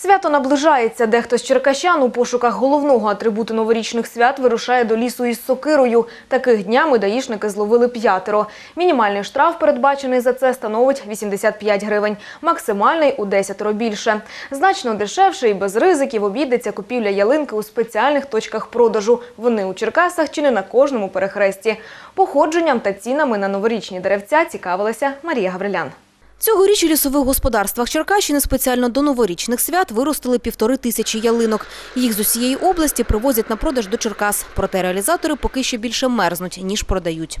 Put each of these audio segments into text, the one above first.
Свято наближається. Дехто з черкащан у пошуках головного атрибуту новорічних свят вирушає до лісу із сокирою. Таких днями даїшники зловили п'ятеро. Мінімальний штраф, передбачений за це, становить 85 гривень. Максимальний у десятеро більше. Значно дешевше і без ризиків обійдеться купівля ялинки у спеціальних точках продажу. Вони у Черкасах чи не на кожному перехресті. Походженням та цінами на новорічні деревця цікавилася Марія Гаврилян. Цьогоріч у лісових господарствах Черкащини спеціально до новорічних свят виростили півтори тисячі ялинок. Їх з усієї області привозять на продаж до Черкас. Проте реалізатори поки що більше мерзнуть, ніж продають.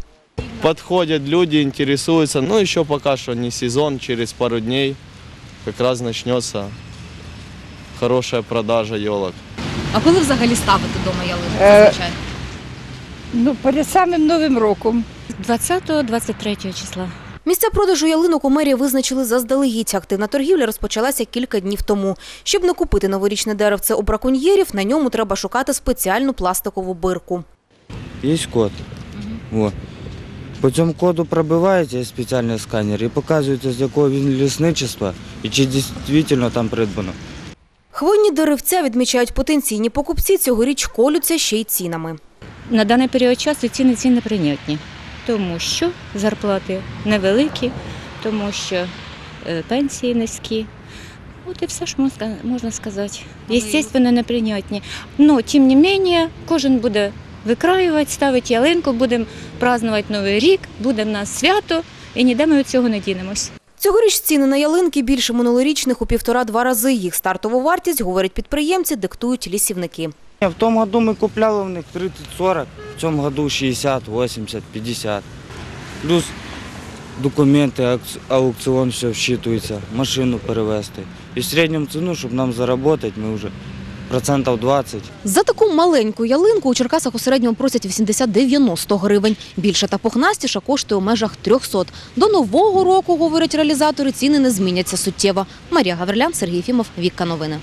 Подходят люди, интересуются. Ну, еще пока что не сезон, через пару дней как раз начнется хорошая продажа елок. А коли взагалі ставити вдома ялинку Е, зазвичай? Ну, перед самим Новим роком. 20-23 числа. Місця продажу ялинок у мерії визначили заздалегідь. Активна торгівля розпочалася кілька днів тому. Щоб не купити новорічне деревце у браконьєрів, на ньому треба шукати спеціальну пластикову бирку. Є код. О. По цьому коду пробивається спеціальний сканер і показується, з якого він лісничества і чи дійсно там придбано. Хвойні деревця, відмічають потенційні покупці, цьогоріч колються ще й цінами. На даний період часу ціни ці неприйнятні, тому що зарплати невеликі, тому що е, пенсії низькі. От і все, що можна- сказати. Єстественно, неприйнятні. Но, тим не менше, кожен буде викраювати, ставити ялинку, будемо празднувати Новий рік, буде в нас свято, і ніде ми від цього не дінемось. Цьогоріч ціни на ялинки більше минулорічних у півтора-два рази. Їх стартову вартість, говорять підприємці, диктують лісівники. В тому году ми купляли в них 30-40, в цьому году 60, 80, 50. Плюс документи, аукціон все вчитується, машину перевезти. І в середньому ціну, щоб нам заробити, ми вже процентів 20. За таку маленьку ялинку у Черкасах у середньому просять 80-90 гривень. Більша та пухнастіша коштує у межах 300. До нового року, говорять реалізатори, ціни не зміняться суттєво. Марія Гаврилян, Сергій Фімов, Вікка Новини.